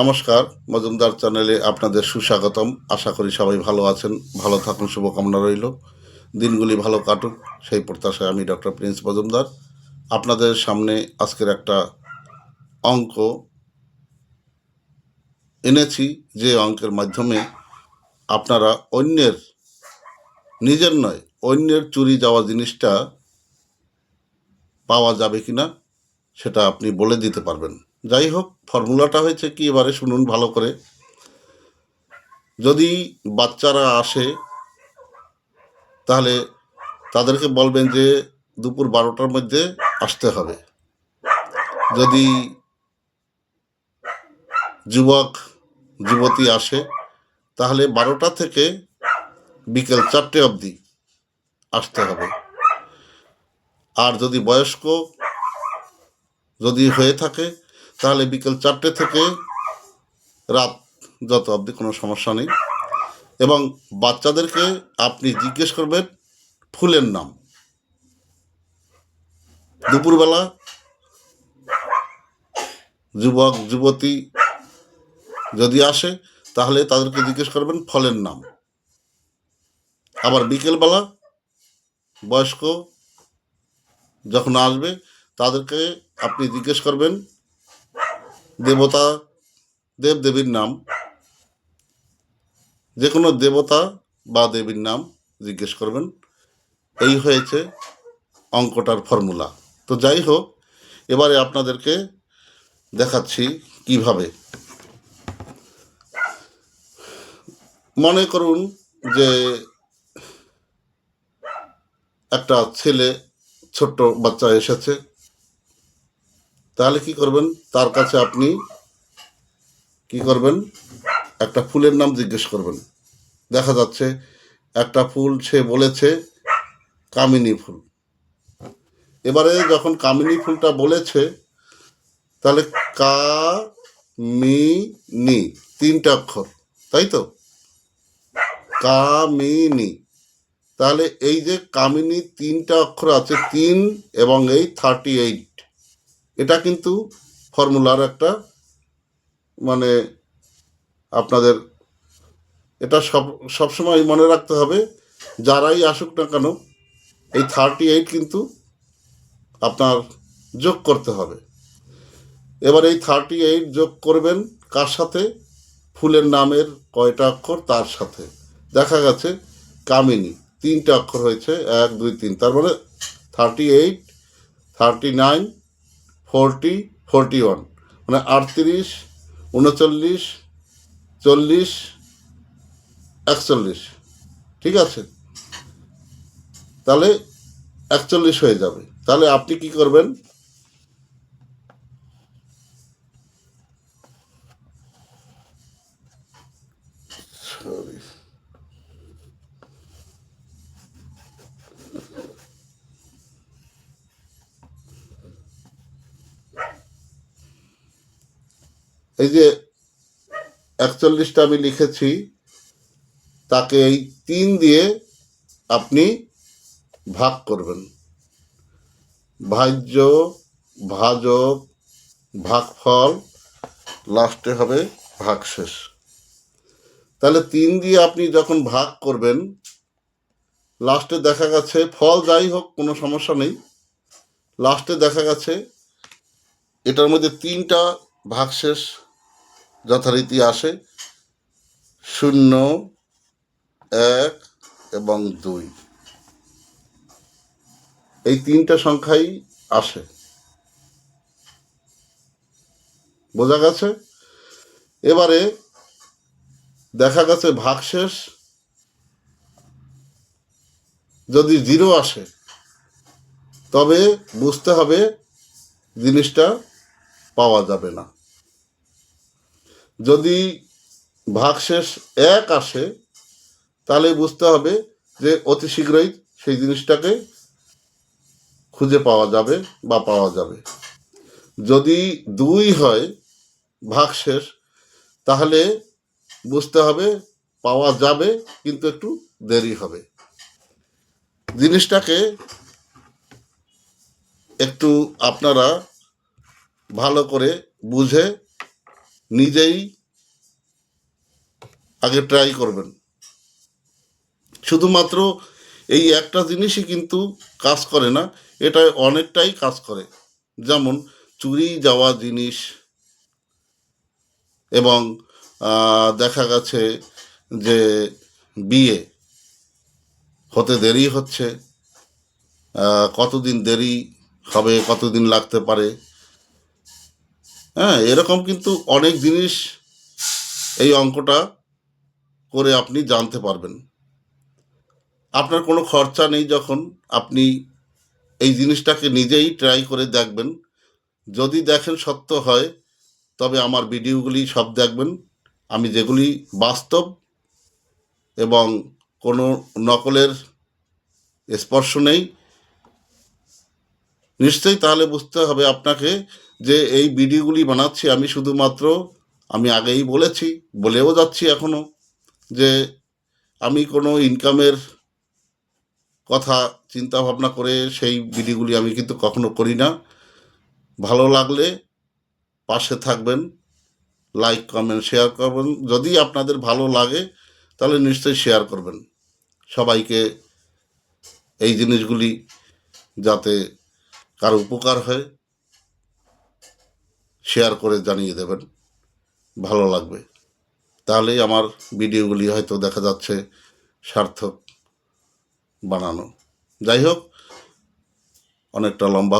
নমস্কার, মজুমদার চ্যানেলে আপনাদের সুস্বাগতম। আশা করি সবাই ভালো আছেন, ভালো থাকুন, শুভকামনা রইল। দিনগুলি ভালো কাটুক, সেই প্রত্যাশায় আমি ডক্টর প্রিন্স মজুমদার। আপনাদের সামনে আজকের একটা অঙ্ক এনেছি, যে অঙ্কের মাধ্যমে আপনারা অন্যের, নিজের নয়, অন্যের চুরি যাওয়া জিনিসটা পাওয়া যাবে কিনা, সেটা আপনি বলে দিতে পারবেন। যাই হোক, ফর্মুলাটা হয়েছে কি, এবারে শুনুন ভালো করে। যদি বাচ্চারা আসে, তাহলে তাদেরকে বলবেন যে দুপুর বারোটার মধ্যে আসতে হবে। যদি যুবক, যুবতী আসে, তাহলে বারোটা থেকে বিকেল চারটে অবধি আসতে হবে। আর যদি বয়স্ক যদি হয়ে থাকে তাহলে বিকেল চারটে থেকে রাত যত অবধি কোনো সমস্যা নেই। এবং বাচ্চাদেরকে আপনি জিজ্ঞেস করবেন ফুলের নাম। দুপুরবেলা যুবক, যুবতী যদি আসে, তাহলে তাদেরকে জিজ্ঞেস করবেন ফলের নাম। আবার বিকেলবেলা বয়স্ক যখন আসবে, তাদেরকে আপনি জিজ্ঞেস করবেন দেবতা দেব দেবীর নাম। যে কোনো দেবতা বা দেবীর নাম জিজ্ঞেস করবেন। এই হয়েছে অঙ্কটার ফর্মুলা। তো যাই হোক, এবারে আপনাদেরকে দেখাচ্ছি কীভাবে। মনে করুন যে একটা ছেলে, ছোট্ট বাচ্চা এসেছে। তাহলে কি করবেন? তার কাছে আপনি কি করবেন? একটা ফুলের নাম জিজ্ঞেস করবেন। দেখা যাচ্ছে একটা ফুল সে বলেছে কামিনী ফুল। এবারে যখন কামিনী ফুলটা বলেছে, তাহলে কা মি নি তিনটা অক্ষর, তাই তো? কামিনী। তাহলে এই যে কামিনী তিনটা অক্ষর আছে, তিন এবং এই থার্টি এইট এটা কিন্তু ফর্মুলার একটা মানে আপনাদের এটা সব, সবসময় মনে রাখতে হবে, যারাই আসুক না কেন, এই থার্টি এইট কিন্তু আপনার যোগ করতে হবে। এবার এই থার্টি এইট যোগ করবেন কার সাথে? ফুলের নামের কয়টা অক্ষর? তার সাথে। দেখা গেছে, কামিনী, তিনটা অক্ষর হয়েছে, এক, দুই, তিন, তার মানে thirty eight thirty nine forty forty one. মানে আটত্রিশ, উনচল্লিশ, চল্লিশ, একচল্লিশ। ঠিক আছে? তাহলে একচল্লিশ হয়ে যাবে। তাহলে আপনি কি করবেন? এই যে একচল্লিশটা আমি লিখেছি, তাকে এই তিন দিয়ে আপনি ভাগ করবেন। ভাজ্য, ভাজক, ভাগফল, লাস্টে হবে ভাগশেষ। তাহলে তিন দিয়ে আপনি যখন ভাগ করবেন, লাস্টে দেখা গেছে ফল যাই হোক, কোনো সমস্যা নেই। লাস্টে দেখা গেছে এটার মধ্যে তিনটা ভাগশেষ যথারীতি আসে শূন্য, এক এবং দুই। এই তিনটা সংখ্যাই আসে। বোঝা গেছে? এবারে দেখা গেছে ভাগশেষ যদি জিরো আসে, তবে বুঝতে হবে জিনিসটা পাওয়া যাবে না। যদি ভাগশেষ এক আসে, তাহলে বুঝতে হবে যে অতি শীঘ্রই সেই জিনিসটাকে খুঁজে পাওয়া যাবে বা পাওয়া যাবে। যদি দুই হয় ভাগশেষ তাহলে বুঝতে হবে পাওয়া যাবে, কিন্তু একটু দেরি হবে। জিনিসটাকে একটু আপনারা ভালো করে বুঝে নিজেই আগে ট্রাই করবেন। শুধুমাত্র এই একটা জিনিসই কিন্তু কাজ করে না, এটা অনেকটাই কাজ করে। যেমন চুরি যাওয়া জিনিস এবং দেখা গেছে যে বিয়ে হতে দেরি হচ্ছে কতদিন দেরি হবে, কতদিন লাগতে পারে হ্যাঁ এরকম কিন্তু অনেক জিনিস এই অঙ্কটা করে আপনি জানতে পারবেন। আপনার কোনো খরচা নেই যখন আপনি এই জিনিসটাকে নিজেই ট্রাই করে দেখবেন। যদি দেখেন সত্য হয়, তবে আমার ভিডিওগুলি সব দেখবেন। আমি যেগুলি বাস্তব এবং কোনো নকলের স্পর্শ নেই। নিশ্চয়ই তাহলে বুঝতে হবে আপনাকে যে এই ভিডিওগুলি বানাচ্ছি আমি শুধুমাত্র, আমি আগেই বলেছি, বলেও যাচ্ছি এখনও যে আমি কোনো ইনকামের কথা চিন্তা ভাবনা করে সেই ভিডিওগুলি আমি কিন্তু কখনো করি না। ভালো লাগলে পাশে থাকবেন লাইক কমেন্ট শেয়ার করবেন। যদি আপনাদের ভালো লাগে, তাহলে নিশ্চয়ই শেয়ার করবেন। সবাইকে এই জিনিসগুলি যাতে কারও উপকার হয় শেয়ার করে জানিয়ে দেবেন, ভালো লাগবে। তাহলেই আমার ভিডিওগুলি হয়তো দেখা যাচ্ছে সার্থক বানানো। যাই হোক, অনেকটা লম্বা